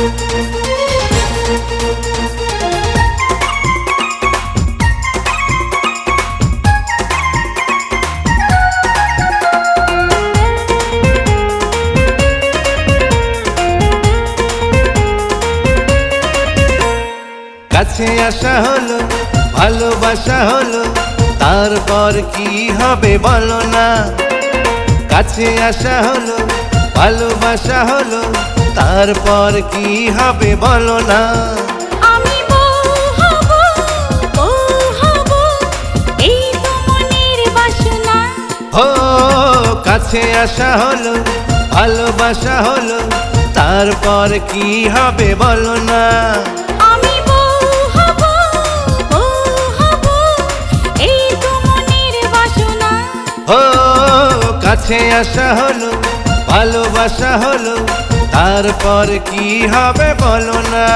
কাছে আসা হলো, ভালোবাসা হলো, তারপর কি হবে বলো না? কাছে আসা হলো, ভালোবাসা হলো তারপর কি হবে বলো না? আমি বউ হব বউ হব এই তো মনের বাসনা। ও কাছে আসা হলো ভালোবাসা হলো তারপর কি হবে বলো না? আমি এই তো মনের বাসনা। ও কাছে আসা হলো ভালোবাসা হলো তারপর কি হবে বলো না?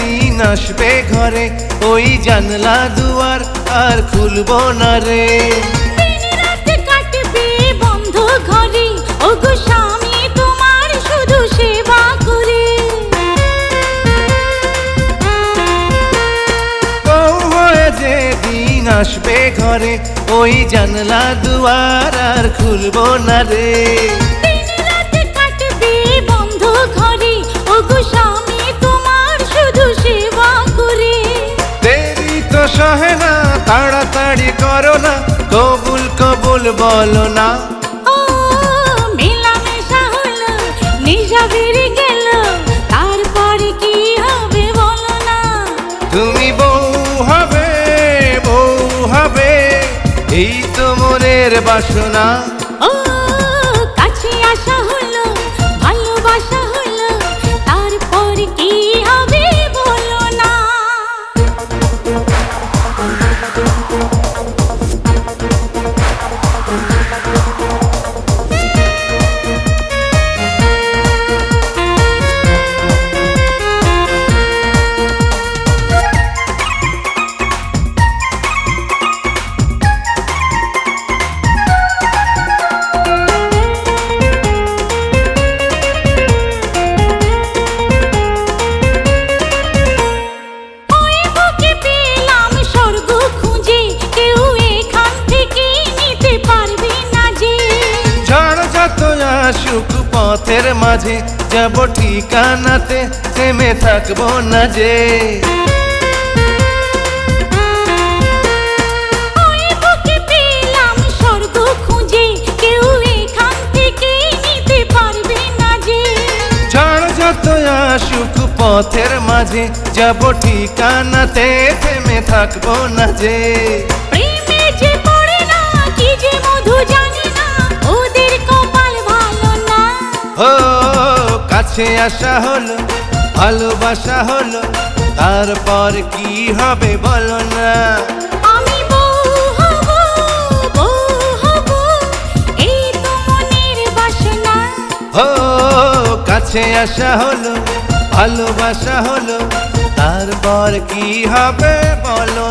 হয়ে যে দিন আসবে ঘরে ওই জানলা দুয়ার আর খুলব না রে। আসবে ঘরে ওই জানলা দুয়ার আর খুলব না রে। বন্ধ ঘরে ওগো স্বামী সহে না তাড়াতাড়ি করো না কবুল কবুল বলো না। মেলামেশা হলো নেশা বেড়ে গেল তারপরে কি হবে বলো না। তুমি বউ হবে বউ হবে এই তো মনের বাসনা। ও কাছে আসা হলো ভালোবাসা হলো তারপর কি হবে বলো না। পথের মাঝে যাব ঠিকানাতে থেমে থাকব না যে। আসুক পথের মাঝে যাব ঠিকানাতে থেমে থাকব না যে। কাছে আসা হলো ভালোবাসা হলো তারপর কি হবে বলো না? কাছে আসা হলো ভালোবাসা হলো তারপর কি হবে বলো